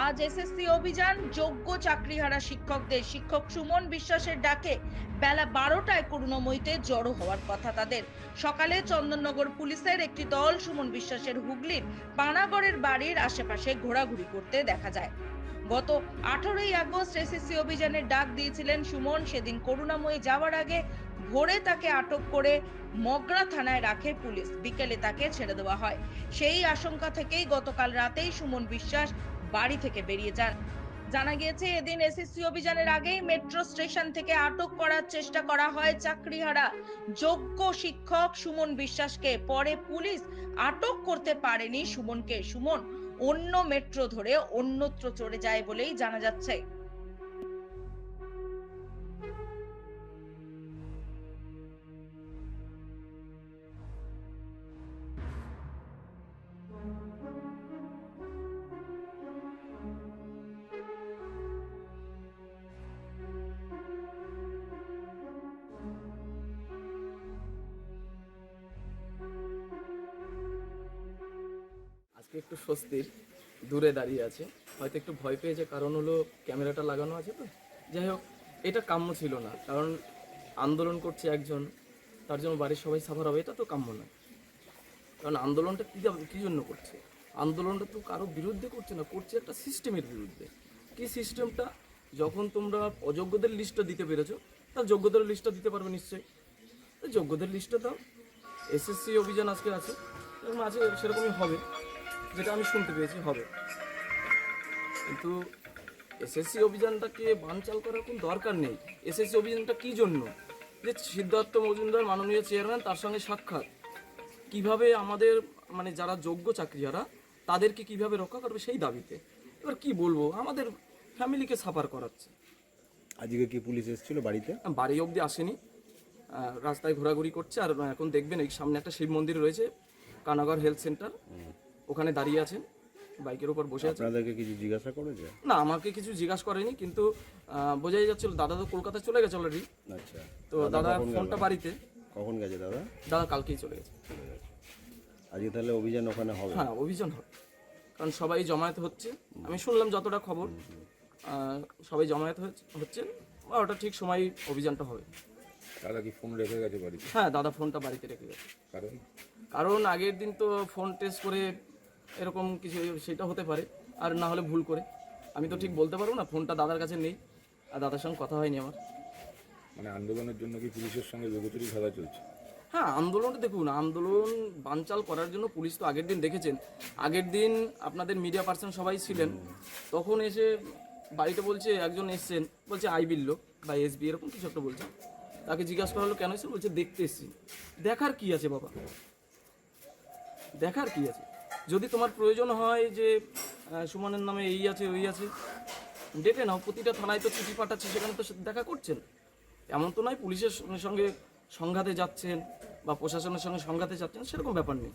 আজ এসএসসি অভিযান, যোগ্য চাকরিহারা শিক্ষকদের। শিক্ষক সুমন বিশ্বাসের ডাকে বেলা বারোটায় করুণাময়ীতে জড়ো হওয়ার কথা তাদের। সকালে চন্দননগর পুলিশের একটি দল সুমন বিশ্বাসের হুগলির পানাগড়ের বাড়ির আশেপাশে ঘোরাঘুরি করতে দেখা যায়। গত আঠারোই আগস্ট এসএসসি অভিযানের ডাক দিয়েছিলেন সুমন। সেদিন করুণাময়ী যাওয়ার আগে ভোরে তাকে আটক করে মগরা থানায় রাখে পুলিশ। বিকেলে তাকে ছেড়ে দেওয়া হয়। সেই আশঙ্কা থেকেই গতকাল রাতেই সুমন বিশ্বাস বাড়ি থেকে বেরিয়ে যান। জানা গিয়েছে, এদিন এসএসসি অভিযানের আগেই মেট্রো স্টেশন থেকে আটক করার চেষ্টা করা হয় চাকরিহারা। যোগ্য শিক্ষক সুমন বিশ্বাসকে। পরে পুলিশ আটক করতে পারেনি সুমনকে। সুমন অন্য মেট্রো ধরে অন্যত্র চলে যায় বলেই জানা যাচ্ছে। আজকে একটু স্বস্তির দূরে দাঁড়িয়ে আছে। হয়তো একটু ভয় পেয়েছে, কারণ হলো ক্যামেরাটা লাগানো আছে তো। যাই হোক, এটা কাম্য ছিল না, কারণ আন্দোলন করছে একজন, তার জন্য বাড়ির সবাই সাফার হবে, এটা তো কাম্য না। কারণ আন্দোলনটা কী কী জন্য করছে? আন্দোলনটা তো কারও বিরুদ্ধে করছে না, করছে একটা সিস্টেমের বিরুদ্ধে। কি সিস্টেমটা যখন তোমরা অযোগ্যদের লিস্টটা দিতে পেরেছ তার যোগ্যদের লিস্টটা দিতে পারবে নিশ্চয়ই। যোগ্যদের লিস্টটা দাও। এসএসসি অভিযান আজকে আছে, এরকম আছে, সেরকমই হবে। যেটা আমি শুনতে পেয়েছি হবে। কিন্তু এসএসসি অভিযানটাকে বানচাল করার কোনো দরকার নেই। এসএসসি অভিযানটা কী জন্য? যে সিদ্ধার্থ মজুমদার মাননীয় চেয়ারম্যান তার সঙ্গে সাক্ষাৎ। কীভাবে আমাদের মানে যারা যোগ্য চাকরিয়ারা তাদেরকে কীভাবে রক্ষা করবে সেই দাবিতে? এবার কি বলব আমাদের ফ্যামিলিকে সাফার করাচ্ছে। আজকে কি পুলিশ এসেছিল বাড়িতে? বাড়ি অবধি আসেনি। রাস্তায় ঘোরাঘুরি করছে আর এখন দেখবেন এই সামনে একটা শিব মন্দির রয়েছে কানাগড় হেলথ সেন্টার। ওখানে দাঁড়িয়ে আছেন বাইকের উপর বসে আছে। আপনাদেরকে কিছু জিজ্ঞাসা করেছে? না আমাকে কিছু জিজ্ঞাসা করেনি কিন্তু বোঝাই যাচ্ছিল দাদা তো কলকাতা চলে গেছে অলরেডি আচ্ছা। তো দাদা ফোনটা বাড়িতে। কখন গেছে দাদা? দাদা কালকেই চলে গেছে। আজকে তাহলে অভিযান ওখানে হবে? হ্যাঁ অভিযান হবে। কারণ সবাই জমায়েত হচ্ছে। আমি শুনলাম যতটা খবর সবাই জমায়েত হচ্ছে- বারোটা ঠিক সময় অভিযানটা হবে। দাদা কি ফোন রেখে গেছে বাড়িতে? হ্যাঁ দাদা ফোনটা বাড়িতে রেখে গেছে। কারণ? কারণ আগের দিন তো ফোন টেস্ট করে এরকম কিছু সেটা হতে পারে আর না হলে ভুল করে। আমি তো ঠিক বলতে পারব না ফোনটা দাদার কাছে নেই আর দাদার সঙ্গে কথা হয়নি আমার। মানে আন্দোলনের জন্য কি পুলিশের সঙ্গে বেগতিরি খেলা চলছে? হ্যাঁ আন্দোলনটা দেখুন আন্দোলন বানচাল করার জন্য পুলিশ তো আগের দিন দেখেছেন। আগের দিন আপনাদের মিডিয়া পার্সন সবাই ছিলেন তখন এসে বাড়িতে বলছে একজন এসছেন বলছে আই লোক বা এসবি এরকম কিছু একটা বলছে। তাকে জিজ্ঞাসা করা হলো কেন এসে বলছে দেখতে এসছি। দেখার কি আছে বাবা? দেখার কি আছে? যদি তোমার প্রয়োজন হয় যে সুমনের নামে এই আছে, ওই আছে, ডেকে নাও। প্রতিটা থানায় তো চিঠি পাঠাচ্ছে, সেখানে তো দেখা করছেন। এমন তো নয় পুলিশের সঙ্গে সংঘাতে যাচ্ছেন বা প্রশাসনের সঙ্গে সংঘাতে যাচ্ছেন, সেরকম ব্যাপার নেই।